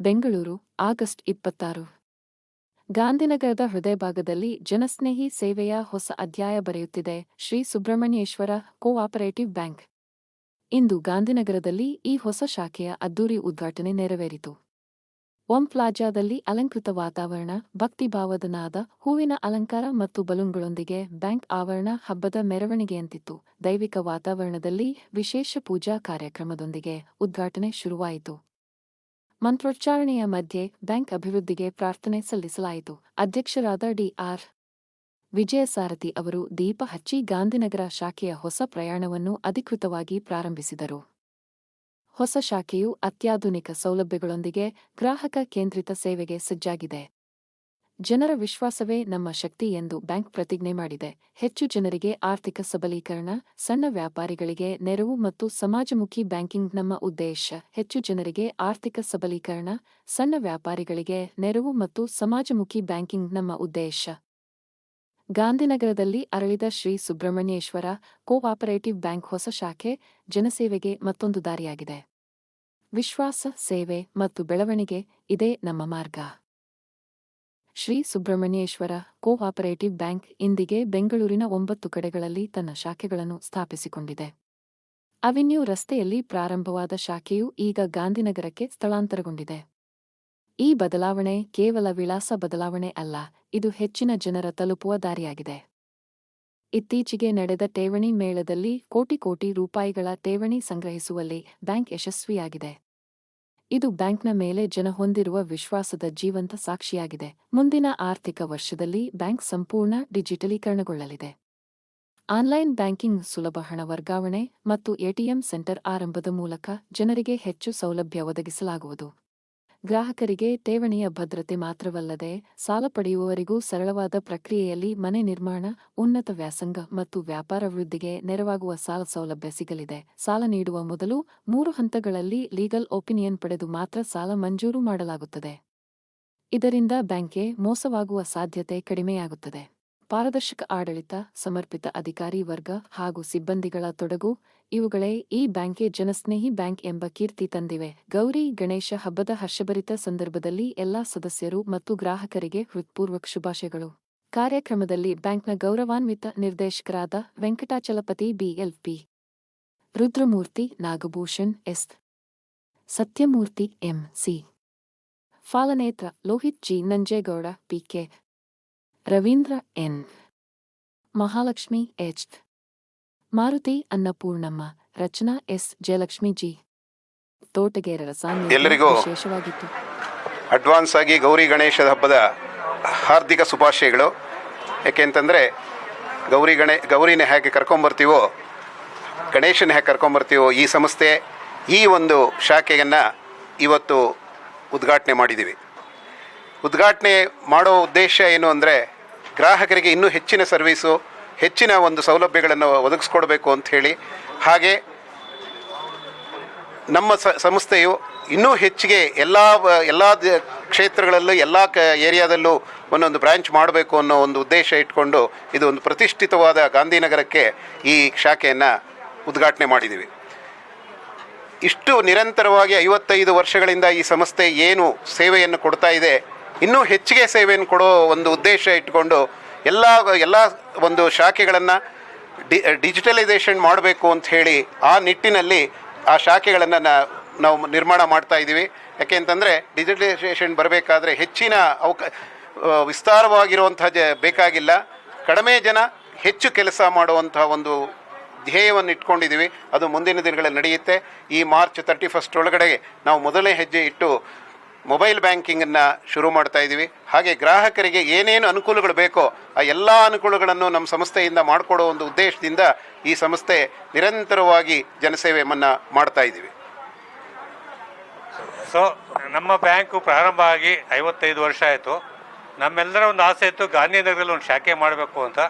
Bengaluru, August ಇಪ್ಪತ್ತಾರು. ಗಾಂಧಿನಗರದ ಹೃದಯ ಭಾಗದಲ್ಲಿ ಜನಸ್ನೇಹಿ ಸೇವೆಯ ಹೊಸ ಅಧ್ಯಾಯ ಬರೆಯುತ್ತಿದೆ ಶ್ರೀ ಸುಬ್ರಹ್ಮಣ್ಯೇಶ್ವರ ಕೋಆಪರೇಟಿವ್ ಬ್ಯಾಂಕ್. ಇಂದು ಗಾಂಧಿನಗರದಲ್ಲಿ ಈ ಹೊಸ ಶಾಖೆಯ ಅದ್ದೂರಿ ಉದ್ಘಾಟನೆ ನೆರವೇರಿತು. ಒಂ ಪ್ಲಾಜಾದಲ್ಲಿ ಅಲಂಕೃತ ವಾತಾವರಣ, ಭಕ್ತಿಭಾವದನಾದ ಹೂವಿನ ಅಲಂಕಾರ ಮತ್ತು ಬಲೂನ್ಗಳೊಂದಿಗೆ ಬ್ಯಾಂಕ್ ಆವರಣ ಹಬ್ಬದ ಮೆರವಣಿಗೆಯಂತಿತ್ತು. ದೈವಿಕ ವಾತಾವರಣದಲ್ಲಿ ವಿಶೇಷ ಪೂಜಾ ಕಾರ್ಯಕ್ರಮದೊಂದಿಗೆ ಉದ್ಘಾಟನೆ ಶುರುವಾಯಿತು. ಮಂತ್ರೋಚ್ಚಾರಣೆಯ ಮಧ್ಯೆ ಬ್ಯಾಂಕ್ ಅಭಿವೃದ್ಧಿಗೆ ಪ್ರಾರ್ಥನೆ ಸಲ್ಲಿಸಲಾಯಿತು. ಅಧ್ಯಕ್ಷರಾದ ಡಿಆರ್ ವಿಜಯಸಾರಥಿ ಅವರು ದೀಪ ಹಚ್ಚಿ ಗಾಂಧಿನಗರ ಶಾಖೆಯ ಹೊಸ ಪ್ರಯಾಣವನ್ನು ಅಧಿಕೃತವಾಗಿ ಪ್ರಾರಂಭಿಸಿದರು. ಹೊಸ ಶಾಖೆಯು ಅತ್ಯಾಧುನಿಕ ಸೌಲಭ್ಯಗಳೊಂದಿಗೆ ಗ್ರಾಹಕ ಕೇಂದ್ರಿತ ಸೇವೆಗೆ ಸಜ್ಜಾಗಿದೆ. ಜನರ ವಿಶ್ವಾಸವೇ ನಮ್ಮ ಶಕ್ತಿ ಎಂದು ಬ್ಯಾಂಕ್ ಪ್ರತಿಜ್ಞೆ ಮಾಡಿದೆ. ಹೆಚ್ಚು ಜನರಿಗೆ ಆರ್ಥಿಕ ಸಬಲೀಕರಣ, ಸಣ್ಣ ವ್ಯಾಪಾರಿಗಳಿಗೆ ನೆರವು ಮತ್ತು ಸಮಾಜಮುಖಿ ಬ್ಯಾಂಕಿಂಗ್ ನಮ್ಮ ಉದ್ದೇಶ. ಹೆಚ್ಚು ಜನರಿಗೆ ಆರ್ಥಿಕ ಸಬಲೀಕರಣ, ಸಣ್ಣ ವ್ಯಾಪಾರಿಗಳಿಗೆ ನೆರವು ಮತ್ತು ಸಮಾಜಮುಖಿ ಬ್ಯಾಂಕಿಂಗ್ ನಮ್ಮ ಉದ್ದೇಶ. ಗಾಂಧಿನಗರದಲ್ಲಿ ಅರಳಿದ ಶ್ರೀ ಸುಬ್ರಹ್ಮಣ್ಯೇಶ್ವರ ಕೋಆಪರೇಟಿವ್ ಬ್ಯಾಂಕ್ ಹೊಸ ಶಾಖೆ, ಜನಸೇವೆಗೆ ಮತ್ತೊಂದು ದಾರಿಯಾಗಿದೆ. ವಿಶ್ವಾಸ, ಸೇವೆ ಮತ್ತು ಬೆಳವಣಿಗೆ ಇದೇ ನಮ್ಮ ಮಾರ್ಗ. ಶ್ರೀ ಸುಬ್ರಹ್ಮಣ್ಯೇಶ್ವರ ಕೋಆಪರೇಟಿವ್ ಬ್ಯಾಂಕ್ ಇಂದಿಗೆ ಬೆಂಗಳೂರಿನ ಒಂಬತ್ತು ಕಡೆಗಳಲ್ಲಿ ತನ್ನ ಶಾಖೆಗಳನ್ನು ಸ್ಥಾಪಿಸಿಕೊಂಡಿದೆ. ಅವೆನ್ಯೂ ರಸ್ತೆಯಲ್ಲಿ ಪ್ರಾರಂಭವಾದ ಶಾಖೆಯು ಈಗ ಗಾಂಧಿನಗರಕ್ಕೆ ಸ್ಥಳಾಂತರಗೊಂಡಿದೆ. ಈ ಬದಲಾವಣೆ ಕೇವಲ ವಿಳಾಸ ಬದಲಾವಣೆ ಅಲ್ಲ, ಇದು ಹೆಚ್ಚಿನ ಜನರ ತಲುಪುವ ದಾರಿಯಾಗಿದೆ. ಇತ್ತೀಚೆಗೆ ನಡೆದ ಠೇವಣಿ ಮೇಳದಲ್ಲಿ ಕೋಟಿ ಕೋಟಿ ರೂಪಾಯಿಗಳ ಠೇವಣಿ ಸಂಗ್ರಹಿಸುವಲ್ಲಿ ಬ್ಯಾಂಕ್ ಯಶಸ್ವಿಯಾಗಿದೆ. ಇದು ಬ್ಯಾಂಕ್ನ ಮೇಲೆ ಜನ ಹೊಂದಿರುವ ವಿಶ್ವಾಸದ ಜೀವಂತ ಸಾಕ್ಷಿಯಾಗಿದೆ. ಮುಂದಿನ ಆರ್ಥಿಕ ವರ್ಷದಲ್ಲಿ ಬ್ಯಾಂಕ್ ಸಂಪೂರ್ಣ ಡಿಜಿಟಲೀಕರಣಗೊಳ್ಳಲಿದೆ. ಆನ್ಲೈನ್ ಬ್ಯಾಂಕಿಂಗ್ ಸುಲಭ ಹಣ ವರ್ಗಾವಣೆ ಮತ್ತು ಎಟಿಎಂ ಸೆಂಟರ್ ಆರಂಭದ ಮೂಲಕ ಜನರಿಗೆ ಹೆಚ್ಚು ಸೌಲಭ್ಯ ಒದಗಿಸಲಾಗುವುದು. ಗ್ರಾಹಕರಿಗೆ ಠೇವಣಿಯ ಭದ್ರತೆ ಮಾತ್ರವಲ್ಲದೆ ಸಾಲ ಪಡೆಯುವವರಿಗೂ ಸರಳವಾದ ಪ್ರಕ್ರಿಯೆಯಲ್ಲಿ ಮನೆ ನಿರ್ಮಾಣ, ಉನ್ನತ ವ್ಯಾಸಂಗ ಮತ್ತು ವ್ಯಾಪಾರ ವೃದ್ಧಿಗೆ ನೆರವಾಗುವ ಸಾಲ ಸೌಲಭ್ಯ ಸಿಗಲಿದೆ. ಸಾಲ ನೀಡುವ ಮೊದಲು ಮೂರು ಹಂತಗಳಲ್ಲಿ ಲೀಗಲ್ ಒಪಿನಿಯನ್ ಪಡೆದು ಮಾತ್ರ ಸಾಲ ಮಂಜೂರು ಮಾಡಲಾಗುತ್ತದೆ. ಇದರಿಂದ ಬ್ಯಾಂಕ್ಗೆ ಮೋಸವಾಗುವ ಸಾಧ್ಯತೆ ಕಡಿಮೆಯಾಗುತ್ತದೆ. ಪಾರದರ್ಶಕ ಆಡಳಿತ, ಸಮರ್ಪಿತ ಅಧಿಕಾರಿ ವರ್ಗ ಹಾಗೂ ಸಿಬ್ಬಂದಿಗಳ ತೊಡಗು, ಇವುಗಳೇ ಈ ಬ್ಯಾಂಕ್ಗೆ ಜನಸ್ನೇಹಿ ಬ್ಯಾಂಕ್ ಎಂಬ ಕೀರ್ತಿ ತಂದಿವೆ. ಗೌರಿ ಗಣೇಶ ಹಬ್ಬದ ಹರ್ಷಭರಿತ ಸಂದರ್ಭದಲ್ಲಿ ಎಲ್ಲಾ ಸದಸ್ಯರು ಮತ್ತು ಗ್ರಾಹಕರಿಗೆ ಹೃತ್ಪೂರ್ವಕ ಶುಭಾಶಯಗಳು. ಕಾರ್ಯಕ್ರಮದಲ್ಲಿ ಬ್ಯಾಂಕ್ನ ಗೌರವಾನ್ವಿತ ನಿರ್ದೇಶಕರಾದ Venkatachalapathi BLP Rudramurthy Nagabhushan S. Sathyamurthy M. C. Phalanetra Lohith G Nanjegowda PK Ravindra N. Mahalakshmi H. Maruthi Annapoornamma Rachana S. Jayalakshmi G. ತೋಟಗೇರರ ಸಾನ್ನಿಧ್ಯ ಎಲ್ಲರಿಗೂ ವಿಶೇಷವಾಗಿತ್ತು. ಅಡ್ವಾನ್ಸ್ ಆಗಿ ಗೌರಿ ಗಣೇಶದ ಹಬ್ಬದ ಹಾರ್ದಿಕ ಶುಭಾಶಯಗಳು. ಯಾಕೆಂತಂದರೆ ಗೌರಿ ಗಣೇ ಗೌರಿನ ಹೇಗೆ ಕರ್ಕೊಂಬರ್ತೀವೋ ಗಣೇಶನ ಹೇಗೆ ಕರ್ಕೊಂಬರ್ತೀವೋ ಈ ಸಂಸ್ಥೆ ಈ ಒಂದು ಶಾಖೆಯನ್ನು ಇವತ್ತು ಉದ್ಘಾಟನೆ ಮಾಡಿದ್ದೀವಿ. ಉದ್ಘಾಟನೆ ಮಾಡೋ ಉದ್ದೇಶ ಏನು ಅಂದರೆ ಗ್ರಾಹಕರಿಗೆ ಇನ್ನೂ ಹೆಚ್ಚಿನ ಸರ್ವೀಸು, ಹೆಚ್ಚಿನ ಒಂದು ಸೌಲಭ್ಯಗಳನ್ನು ಒದಗಿಸ್ಕೊಡ್ಬೇಕು ಅಂತ ಹೇಳಿ. ಹಾಗೆ ನಮ್ಮ ಸಂಸ್ಥೆಯು ಇನ್ನೂ ಹೆಚ್ಚಿಗೆ ಎಲ್ಲ ಎಲ್ಲ ಕ್ಷೇತ್ರಗಳಲ್ಲೂ, ಎಲ್ಲ ಕ, ಏರಿಯಾದಲ್ಲೂ ಒಂದೊಂದು ಬ್ರ್ಯಾಂಚ್ ಮಾಡಬೇಕು ಅನ್ನೋ ಒಂದು ಉದ್ದೇಶ ಇಟ್ಕೊಂಡು ಇದು ಒಂದು ಪ್ರತಿಷ್ಠಿತವಾದ ಗಾಂಧಿನಗರಕ್ಕೆ ಈ ಶಾಖೆಯನ್ನು ಉದ್ಘಾಟನೆ ಮಾಡಿದ್ದೀವಿ ಇಷ್ಟು ನಿರಂತರವಾಗಿ ಐವತ್ತೈದು ವರ್ಷಗಳಿಂದ ಈ ಸಂಸ್ಥೆ ಏನು ಸೇವೆಯನ್ನು ಕೊಡ್ತಾ ಇದೆ ಇನ್ನೂ ಹೆಚ್ಚಿಗೆ ಸೇವೆಯನ್ನು ಕೊಡೋ ಒಂದು ಉದ್ದೇಶ ಇಟ್ಕೊಂಡು ಎಲ್ಲ ಎಲ್ಲ ಒಂದು ಶಾಖೆಗಳನ್ನು ಡಿಜಿಟಲೈಸೇಷನ್ ಮಾಡಬೇಕು ಅಂತ ಹೇಳಿ ಆ ನಿಟ್ಟಿನಲ್ಲಿ ಆ ಶಾಖೆಗಳನ್ನು ನಾವು ನಿರ್ಮಾಣ ಮಾಡ್ತಾ ಇದ್ದೀವಿ. ಯಾಕೆ ಅಂತಂದರೆ ಡಿಜಿಟಲೈಸೇಷನ್ ಬರಬೇಕಾದ್ರೆ ಹೆಚ್ಚಿನ ಅವಕ ವಿಸ್ತಾರವಾಗಿರುವಂಥ ಜ, ಬೇಕಾಗಿಲ್ಲ. ಕಡಿಮೆ ಜನ ಹೆಚ್ಚು ಕೆಲಸ ಮಾಡುವಂಥ ಒಂದು ಧ್ಯೇಯವನ್ನು ಇಟ್ಕೊಂಡಿದ್ದೀವಿ. ಅದು ಮುಂದಿನ ದಿನಗಳಲ್ಲಿ ನಡೆಯುತ್ತೆ. ಈ ಮಾರ್ಚ್ ತರ್ಟಿ ಫಸ್ಟ್ ಒಳಗಡೆ ನಾವು ಮೊದಲನೇ ಹೆಜ್ಜೆ ಇಟ್ಟು ಮೊಬೈಲ್ ಬ್ಯಾಂಕಿಂಗನ್ನು ಶುರು ಮಾಡ್ತಾ ಇದ್ದೀವಿ ಹಾಗೆ ಗ್ರಾಹಕರಿಗೆ ಏನೇನು ಅನುಕೂಲಗಳು ಬೇಕೋ ಆ ಎಲ್ಲ ಅನುಕೂಲಗಳನ್ನು ನಮ್ಮ ಸಂಸ್ಥೆಯಿಂದ ಮಾಡಿಕೊಡೋ ಒಂದು ಉದ್ದೇಶದಿಂದ ಈ ಸಂಸ್ಥೆ ನಿರಂತರವಾಗಿ ಜನಸೇವೆಯನ್ನು ಮಾಡ್ತಾ ಇದ್ದೀವಿ ಸೊ ನಮ್ಮ ಬ್ಯಾಂಕು ಪ್ರಾರಂಭ ಆಗಿ ಐವತ್ತೈದು ವರ್ಷ ಆಯಿತು. ನಮ್ಮೆಲ್ಲರ ಒಂದು ಆಸೆ ಇತ್ತು ಗಾಂಧಿನಗರದಲ್ಲಿ ಒಂದು ಶಾಖೆ ಮಾಡಬೇಕು ಅಂತ.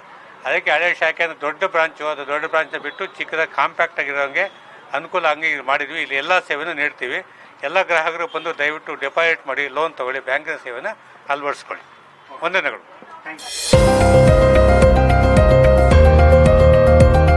ಅದಕ್ಕೆ ಹಳೆ ಶಾಖೆ ಅಂದರೆ ದೊಡ್ಡ ಬ್ರಾಂಚು, ಅದು ದೊಡ್ಡ ಬ್ರಾಂಚ್ನ ಬಿಟ್ಟು ಚಿಕ್ಕದಾಗಿ ಕಾಂಪ್ಯಾಕ್ಟ್ ಆಗಿರೋಂಗೆ ಅನುಕೂಲ ಹಂಗೆ ಮಾಡಿದ್ವಿ. ಇಲ್ಲಿ ಎಲ್ಲ ಸೇವೆನೂ ನೀಡ್ತೀವಿ. ಎಲ್ಲ ಗ್ರಾಹಕರು ಬಂದು ದಯವಿಟ್ಟು ಡೆಪಾಸಿಟ್ ಮಾಡಿ ಲೋನ್ ತಗೊಳ್ಳಿ ಬ್ಯಾಂಕಿನ ಸೇವೆನ ಅಳವಡಿಸ್ಕೊಳ್ಳಿ. ವಂದನೆಗಳು.